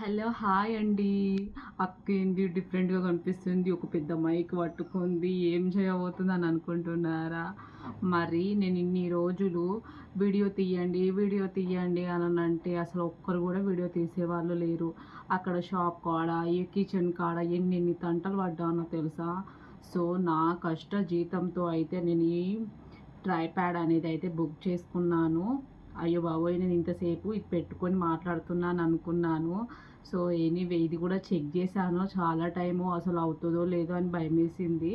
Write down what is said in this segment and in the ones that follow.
Hello hi అండి. అక్క ఏంది? డిఫరెంట్గా కనిపిస్తుంది. ఒక పెద్ద మైక్ పట్టుకుంది. ఏం చేయబోతుంది అని అనుకుంటున్నారా? మరి నేను ఇన్ని రోజులు వీడియో తీయండి వీడియో తీయండి అని అంటే అసలు ఒక్కరు కూడా వీడియో తీసేవాళ్ళు లేరు. అక్కడ షాప్ కాడ ఈ కిచెన్ కాడ ఎన్ని ఎన్ని తంటలు పడ్డానో తెలుసా? సో నా కష్ట జీతంతో అయితే నేను ఈ ట్రైప్యాడ్ అనేది అయితే బుక్ చేసుకున్నాను. అయ్యో బాబోయ్ నేను ఇంతసేపు ఇది పెట్టుకొని మాట్లాడుతున్నాను అనుకున్నాను. సో ఎనీవే ఇది కూడా చెక్ చేశాను. చాలా టైము అసలు అవుతుందో లేదో అని భయం వేసింది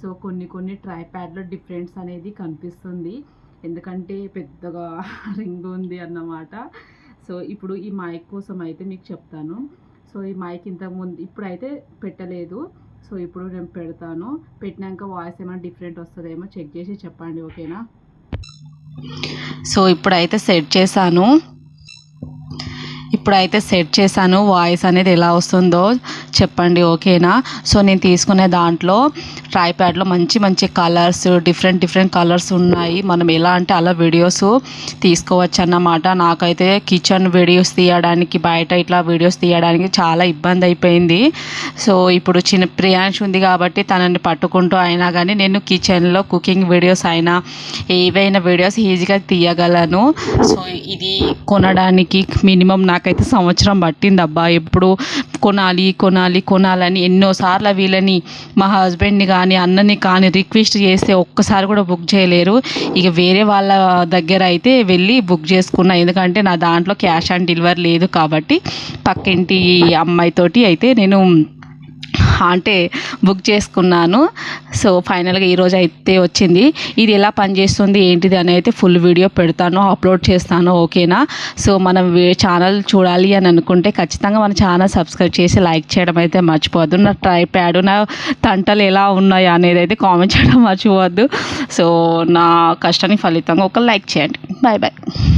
సో కొన్ని కొన్ని ట్రైప్యాడ్లో డిఫరెన్స్ అనేది కనిపిస్తుంది. ఎందుకంటే పెద్దగా రింగ్ ఉంది అన్నమాట. సో ఇప్పుడు ఈ మైక్ కోసం అయితే మీకు చెప్తాను. సో ఈ మైక్ ఇంతకుముందు ఇప్పుడైతే పెట్టలేదు. సో ఇప్పుడు నేను పెడతాను. పెట్టినాక వాయిస్ ఏమైనా డిఫరెంట్ వస్తుందేమో చెక్ చేసి చెప్పండి ఓకేనా? సో ఇప్పుడైతే సెట్ చేశాను. ఇప్పుడైతే సెట్ చేశాను. వాయిస్ అనేది ఎలా వస్తుందో చెప్పండి ఓకేనా? సో నేను తీసుకునే దాంట్లో ట్రైప్యాడ్లో మంచి మంచి కలర్స్ డిఫరెంట్ డిఫరెంట్ కలర్స్ ఉన్నాయి. మనం ఎలా అంటే అలా వీడియోస్ తీసుకోవచ్చు అన్నమాట. నాకైతే కిచెన్ వీడియోస్ తీయడానికి బయట ఇట్లా వీడియోస్ తీయడానికి చాలా ఇబ్బంది అయిపోయింది. సో ఇప్పుడు చిన్న ప్రియాంష్ ఉంది కాబట్టి తనని పట్టుకుంటూ అయినా కానీ నేను కిచెన్లో కుకింగ్ వీడియోస్ అయినా ఏవైనా వీడియోస్ ఈజీగా తీయగలను. సో ఇది కొనడానికి మినిమం నాకైతే సంవత్సరం పట్టింది అబ్బా ఎప్పుడు కొనాలి కొనాలి కొనాలని ఎన్నోసార్లు వీళ్ళని మా హస్బెండ్ని కానీ అన్నని కానీ రిక్వెస్ట్ చేస్తే ఒక్కసారి కూడా బుక్ చేయలేరు. ఇక వేరే వాళ్ళ దగ్గర అయితే వెళ్ళి బుక్ చేసుకున్నా. ఎందుకంటే నా దాంట్లో క్యాష్ ఆన్ డెలివరీ లేదు కాబట్టి పక్కింటి అమ్మాయితోటి అయితే నేను అంటే బుక్ చేసుకున్నాను. సో ఫైనల్గా ఈరోజు అయితే వచ్చింది. ఇది ఎలా పనిచేస్తుంది ఏంటిది అని అయితే ఫుల్ వీడియో పెడతాను అప్లోడ్ చేస్తాను ఓకేనా? సో మనం ఛానల్ చూడాలి అని అనుకుంటే ఖచ్చితంగా మన ఛానల్ సబ్స్క్రైబ్ చేసి లైక్ చేయడం అయితే మర్చిపోవద్దు. నా ట్రై ప్యాడ్ నా తంటలు ఎలా ఉన్నాయి అనేది అయితే కామెంట్ చేయడం మర్చిపోవద్దు. సో నా కష్టానికి ఫలితంగా ఒక లైక్ చేయండి. Bye bye